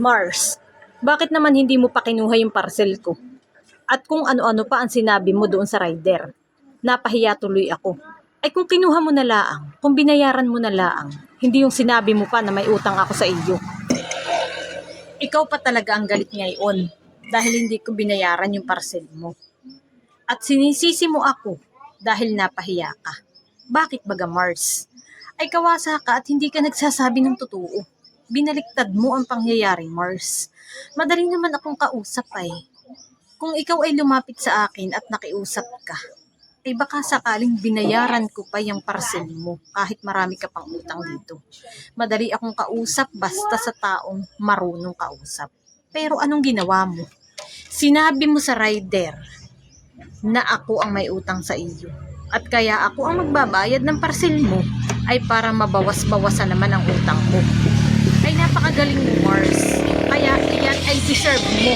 Mars, bakit naman hindi mo pa kinuha yung parcel ko? At kung ano-ano pa ang sinabi mo doon sa rider. Napahiya tuloy ako. Ay kung kinuha mo na laang, kung binayaran mo na laang, hindi yung sinabi mo pa na may utang ako sa iyo. Ikaw pa talaga ang galit ngayon dahil hindi ko binayaran yung parcel mo. At sinisisi mo ako dahil napahiya ka. Bakit baga Mars? Ay kawasa ka at hindi ka nagsasabi ng totoo. Binaliktad mo ang pangyayari, Mars. Madali naman akong kausap ay. Kung ikaw ay lumapit sa akin at nakiusap ka, ay baka sakaling binayaran ko pa yung parcel mo kahit marami ka pang utang dito. Madali akong kausap basta sa taong marunong kausap. Pero anong ginawa mo? Sinabi mo sa rider na ako ang may utang sa iyo at kaya ako ang magbabayad ng parcel mo ay para mabawas-bawasan naman ang utang ko. Ay napakagaling mo Mars. Kaya iyan ay deserve mo.